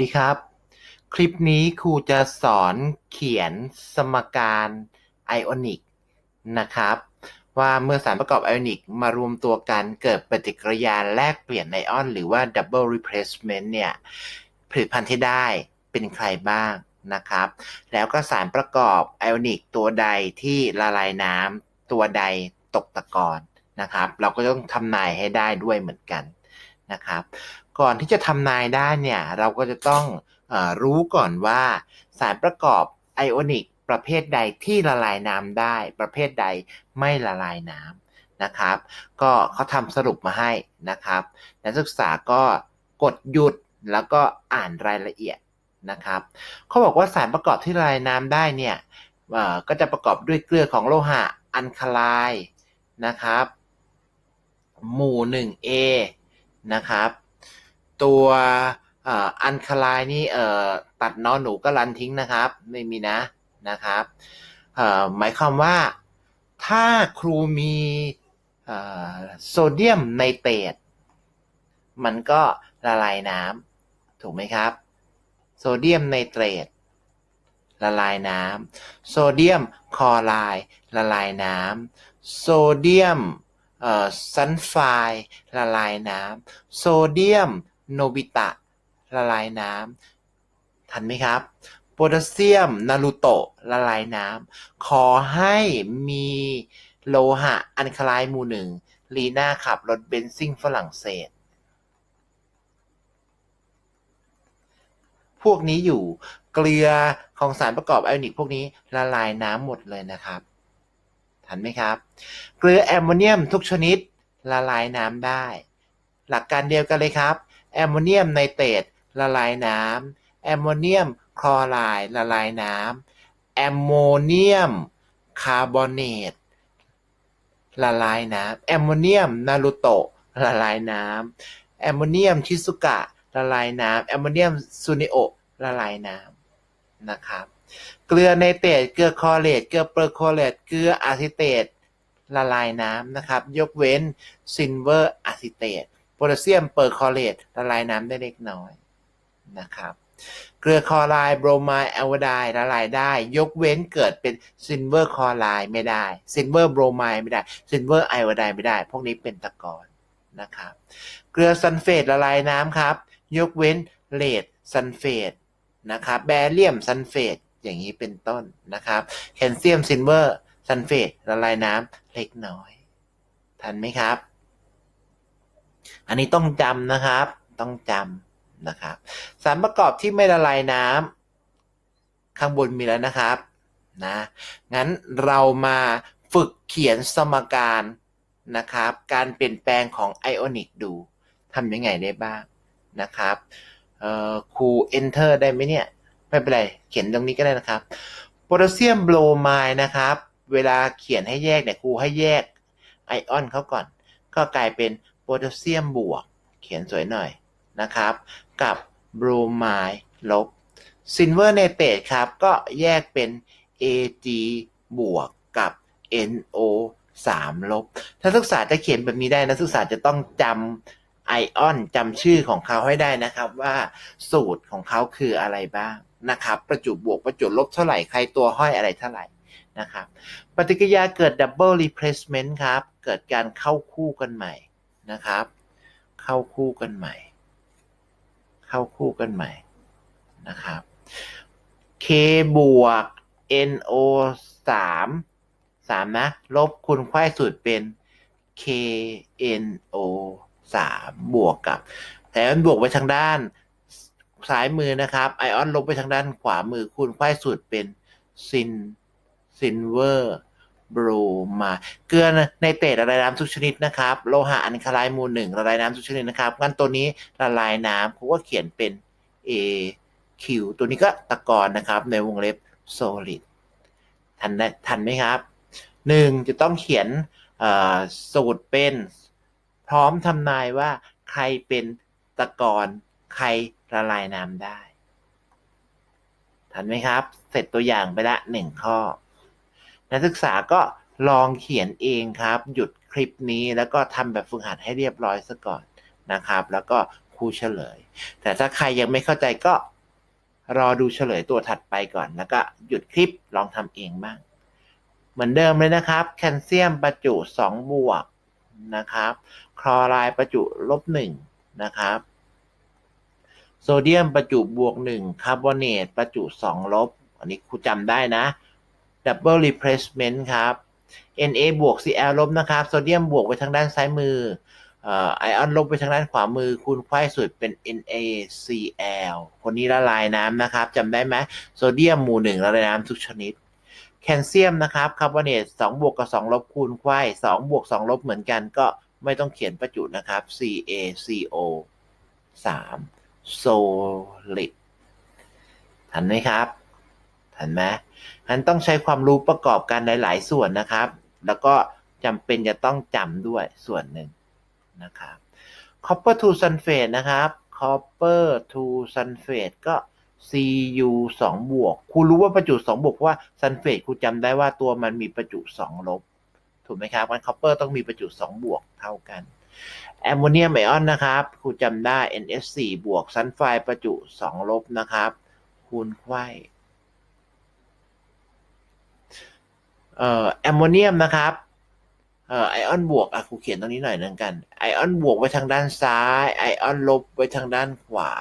ดีครับ คลิปนี้ครูจะสอนเขียนสมการไอออนิกนะครับ ว่าเมื่อสารประกอบไอออนิกมารวมตัวกันเกิดปฏิกิริยาแลกเปลี่ยนไอออน หรือว่า double replacement เนี่ยผลิตภัณฑ์ที่ได้เป็นใครบ้างนะครับ แล้วก็สารประกอบไอออนิกตัวใดที่ละลายน้ำตัวใดตกตะกอนนะครับ เราก็ต้องทำนายให้ได้ด้วยเหมือนกัน นะครับ ก่อนที่จะทำนายได้เนี่ยเราก็จะต้องอรู้ก่อนว่า สารประกอบไอออนิกประเภทใดที่ละลายน้ำได้ ประเภทใดไม่ละลายน้ำนะครับ ก็เขาทำสรุปมาให้นะครับ นักศึกษาก็กดหยุดแล้วก็อ่านรายละเอียดนะครับเขาบอกว่าสารประกอบที่ละลายน้ำได้เนี่ยก็จะประกอบด้วยเกลือของโลหะอันคาไลน์นะครับ หมู่ 1A นะครับ ตัวอันคาไลน์นี่ตัดนอนหนูก็รันทิ้งนะครับ ไม่มีนะนะครับหมายความว่าถ้าครูมีโซเดียมไนเตรตมันก็ละลายน้ำถูกไหมครับ โซเดียมไนเตรตละลายน้ำโซเดียมคลอไรด์ละลายน้ำโซเดียม ซัลไฟด์ละลายน้ำโซเดียม โนบิตะ ละลายน้ำทันไหมครับโพแทสเซียมนารูโตะละลายน้ำขอให้มีโลหะอันคลายมูหนึ่งลีน่าขับรถเบนซิ่งฝรั่งเศส พวกนี้อยู่เกลือของสารประกอบไอออนิกพวกนี้ละลายน้ำหมดเลยนะครับ ทันไหมครับ เกลือแอมโมเนียมทุกชนิดละลายน้ำได้ หลักการเดียวกันเลยครับ แอมโมเนียมไนเตรตละลายน้ำแอมโมเนียมคลอไรด์ละลายน้ำแอมโมเนียมคาร์บอเนตละลายน้ำแอมโมเนียมนารูโตะละลายน้ำแอมโมเนียมชิซุกะละลายน้ำแอมโมเนียมซูนิโอละลายน้ำนะครับ เกลือไนเตรต เกลือคลอเรต เกลือเปอร์คลอเรต เกลืออะซิเตต ละลายน้ำนะครับ ยกเว้นซิลเวอร์อะซิเตต โพแทสเซียมเปอร์คลอเรต ละลายน้ำได้เล็กน้อยนะครับ เกลือคลอไรด์ โบรไมด์แอลวาไดละลายได้ ยกเว้นเกิดเป็นซิลเวอร์คลอไรด์ไม่ได้ ซิลเวอร์โบรไมด์ไม่ได้ ซิลเวอร์ไอวาไดไม่ได้ พวกนี้เป็นตะกอนนะครับ เกลือซัลเฟตละลายน้ำครับ ยกเว้นเลดซัลเฟตนะครับ แบเรียมซัลเฟต อย่างนี้เป็นต้นนะครับแคลเซียมซิลเวอร์ซัลเฟตละลายน้ำเล็กน้อย ทันไหมครับ อันนี้ต้องจำนะครับ ต้องจำนะครับ สารประกอบที่ไม่ละลายน้ำข้างบนมีแล้วนะครับนะงั้นเรามาฝึกเขียนสมการนะครับ การเปลี่ยนแปลงของไอออนิกดูทำยังไงได้บ้างนะครับครู enter ได้ไหมเนี่ย ไม่เป็นไรเขียนตรงนี้ก็ได้นะครับโพแทสเซียมโบรไมด์นะครับ เวลาเขียนให้แยกเนี่ยครูให้แยกไอออนเขาก่อน ก็กลายเป็นโพแทสเซียมบวก เขียนสวยหน่อยนะครับ กับโบรไมด์ลบซิลเวอร์เนเตตครับ ก็แยกเป็น Ag บวกกับ NO 3 ลบ ถ้านักศึกษาจะเขียนแบบนี้ได้นักศึกษาจะต้องจำไอออนจำชื่อของเขาให้ได้นะครับว่าสูตรของเขาคืออะไรบ้าง นะครับ ประจุบวกประจุลบเท่าไหร่ใครตัวห้อยอะไรเท่าไหร่นะครับ ปฏิกิริยาเกิด double replacement ครับ เกิดการเข้าคู่กันใหม่นะครับ เข้าคู่กันใหม่ เข้าคู่กันใหม่นะครับ K บวก NO 3 3นะ ลบคูณไข้สูตรเป็น KNO 3 บวกกับแต่มันบวกไปทางด้าน ซ้ายมือนะครับ ไอออนลบไปทางด้านขวามือคูณไขว้สูตรเป็นซินซินเวอร์บรูมา เกลือในเตดละลายน้ำทุกชนิดนะครับ โลหะอันคาลน์มูลหนึ่งละลายน้ำทุกชนิดนะครับงั้นตัวนี้ละลายน้ำผมก็เขียนเป็น A Q ตัวนี้ก็ตะกอนนะครับ ในวงเล็บ solid ทันได้ทันไหมครับหนึ่งจะต้องเขียนสูตรเป็น พร้อมทำนายว่าใครเป็นตะกอนใคร ละลายน้ำได้ทันไหมครับ เสร็จตัวอย่างไปละหนึ่งข้อ นักศึกษาก็ลองเขียนเองครับ หยุดคลิปนี้แล้วก็ทำแบบฝึกหัดให้เรียบร้อยซะก่อนนะครับ แล้วก็ครูเฉลย แต่ถ้าใครยังไม่เข้าใจก็รอดูเฉลยตัวถัดไปก่อน แล้วก็หยุดคลิปลองทำเองบ้าง เหมือนเดิมเลยนะครับ แคลเซียมประจุ 2 บวกนะครับ คลอไรด์ประจุลบ1นะครับ โซเดียมประจุบวก1คาร์บอเนตประจุ2ลบ อันนี้ครูจำได้นะ Double Replacement ครับ Na บวก Cl ลบนะครับ โซเดียมบวกไปทางด้านซ้ายมือไอออนลบไปทางด้านขวามือ คูณไขว้สุดเป็น NaCl คนนี้ละลายน้ำนะครับจำได้ไหมโซเดียมหมู่หนึ่งละลายน้ำทุกชนิด แคลเซียมนะครับคาร์บอเนต2บวกกับ 2 ลบคูณไขว้2บวก 2 ลบเหมือนกันก็ไม่ต้องเขียนประจุนะครับ CaCO 3 solid ทันไหมครับ ทันไหมงั้นต้องใช้ความรู้ประกอบกันหลาย ๆ ส่วนนะครับ แล้วก็จำเป็นจะต้องจำด้วยส่วนหนึ่งนะครับ copper to sulfate นะครับ copper to sulfate ก็ Cu 2บวกครูรู้ว่าประจุ 2 บวกเพราะว่าซัลเฟตครูจำได้ว่าตัวมันมีประจุ 2 ลบ ถูกไหมครับงั้น copper ต้องมีประจุ 2 บวกเท่ากัน แอมโมเนียมไอออนนะครับครูจำได้ NH4 บวกซัลไฟด์ประจุ 2 ลบนะครับ คูณไขว้เอ่อแอมโมเนียมนะครับเอ่อไอออนบวกอะครูเขียนตรงนี้หน่อยนึงกัน ไอออนบวกไว้ทางด้านซ้าย ไอออนลบไว้ทางด้านขวา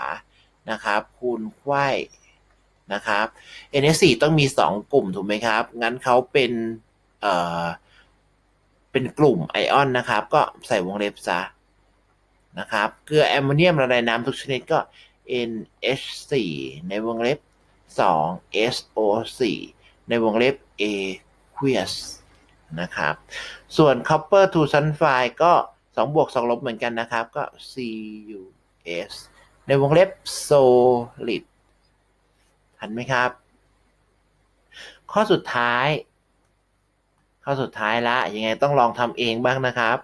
นะครับ คูณไขว้นะครับ NH4 ต้องมี 2 กลุ่มถูกไหมครับ งั้นเขาเป็นเอ่อ เป็นกลุ่มไอออนนะครับ ก็ใส่วงเล็บซะนะครับเกลือแอมโมเนียมละลายน้ำทุกชนิดก็ NH4 ในวงเล็บ 2 SO4 ในวงเล็บ aqueous นะครับ ส่วน copper to sulfide ก็ 2 บวก 2 ลบเหมือนกันนะครับ ก็ CuS ในวงเล็บ solid ทันไหมครับ ข้อสุดท้าย ข้อสุดท้ายละยังไงต้องลองทำเองบ้างนะครับ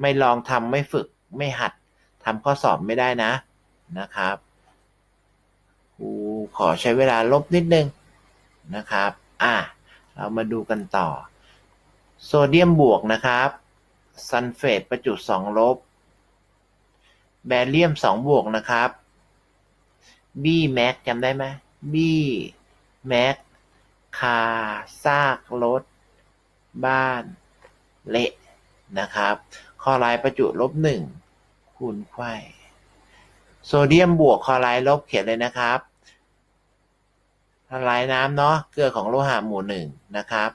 ไม่ลองทำไม่ฝึกไม่หัดทำข้อสอบไม่ได้นะนะครับขอใช้เวลาลบนิดนึงนะครับ อะ เรามาดูกันต่อ โซเดียมบวกนะครับซัลเฟตประจุ2ลบ แบเรียม2บวกนะครับ B แม็กจำได้ไหม B แม็กคาซากรถ บ้าน เละ นะครับ คลอไรด์ประจุลบ1คูณไขว้โซเดียมบวกคลอไรด์ลบเขียนเลยนะครับละลายน้ำเนาะเกลือของโลหะหมู่หนึ่งนะครับ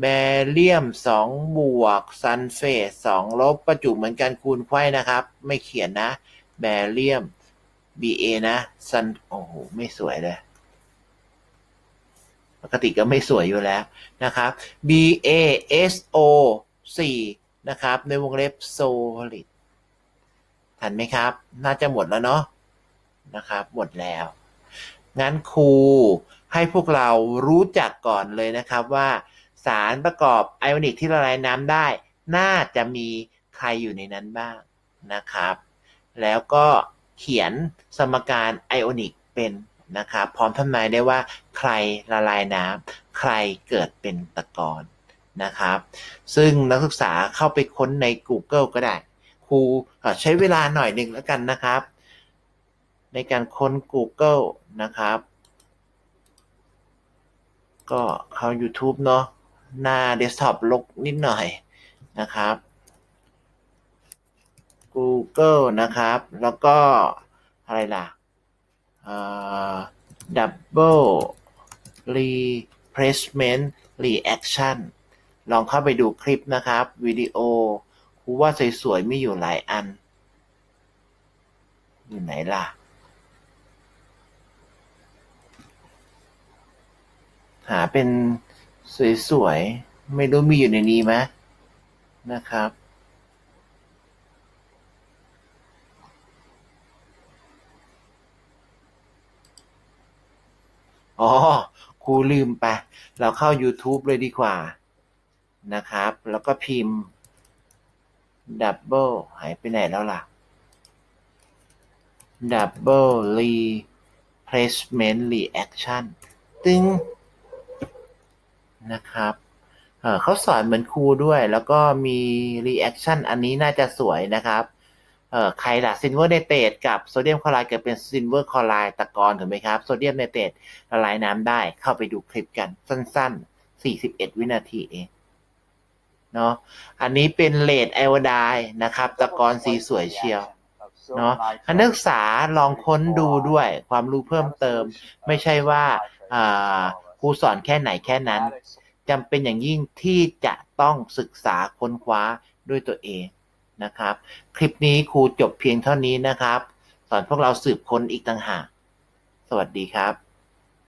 แบเรียม2บวกซัลเฟต2ลบประจุเหมือนกันคูณไขว้นะครับ ไม่เขียนนะ แบเรียม Ba นะซันโอ้โห ไม่สวยเลย ปกติก็ไม่สวยอยู่แล้วนะครับ BaSO 4นะครับ ในวงเล็บ solid ทันไหมครับ น่าจะหมดแล้วเนาะนะครับ หมดแล้ว งั้นครูให้พวกเรารู้จักก่อนเลยนะครับว่า สารประกอบไอออนิกที่ละลายน้ำได้ น่าจะมีใครอยู่ในนั้นบ้างนะครับ แล้วก็เขียนสมการไอออนิกเป็น นะครับพร้อมทำนายได้ว่าใครละลายน้ำใครเกิดเป็นตะกอนนะครับ ซึ่งนักศึกษาเข้าไปค้นใน Google ก็ได้ ครูใช้เวลาหน่อยหนึ่งแล้วกันนะครับ ในการค้น Google นะครับ ก็เข้า YouTube เนาะหน้าเดสก์ท็อปลกนิดหน่อยนะครับ Google นะครับ แล้วก็อะไรล่ะ Double Replacement Reaction ลองเข้าไปดูคลิปนะครับ วิดีโอคูว่าสวยๆมีอยู่หลายอัน อยู่ไหนล่ะ หาเป็นสวยๆ ไม่รู้มีอยู่ในนี้ไหมนะครับ อ๋อครูลืมไป เราเข้า YouTube เลยดีกว่านะครับ แล้วก็พิมพ์ Double หายไปไหนแล้วล่ะ Double Replacement Reaction ตึงนะครับเเขาสอนเหมือนครูด้วย แล้วก็มี reaction อันนี้น่าจะสวยนะครับ เอ่อใครล่ะซิลเวอร์ไนเตตกับโซเดียมคลอไรด์เกิดเป็นซิลเวอร์คลอไรด์ตะกอนถูกไหมครับ โซเดียมไนเตตละลายน้ำได้เข้าไปดูคลิปกันสั้น ๆ 41 วินาทีเองเนาะอันนี้เป็นเลดไอโอไดนะครับ ตะกอนสีสวยเชียวเนาะนักศึกษาลองค้นดูด้วยความรู้เพิ่มเติม ไม่ใช่ว่าครูสอนแค่ไหนแค่นั้นจำเป็นอย่างยิ่งที่จะต้องศึกษาค้นคว้าด้วยตัวเอง นะครับ คลิปนี้ครูจบเพียงเท่านี้นะครับ สอนพวกเราสืบค้นอีกต่างหาก สวัสดีครับ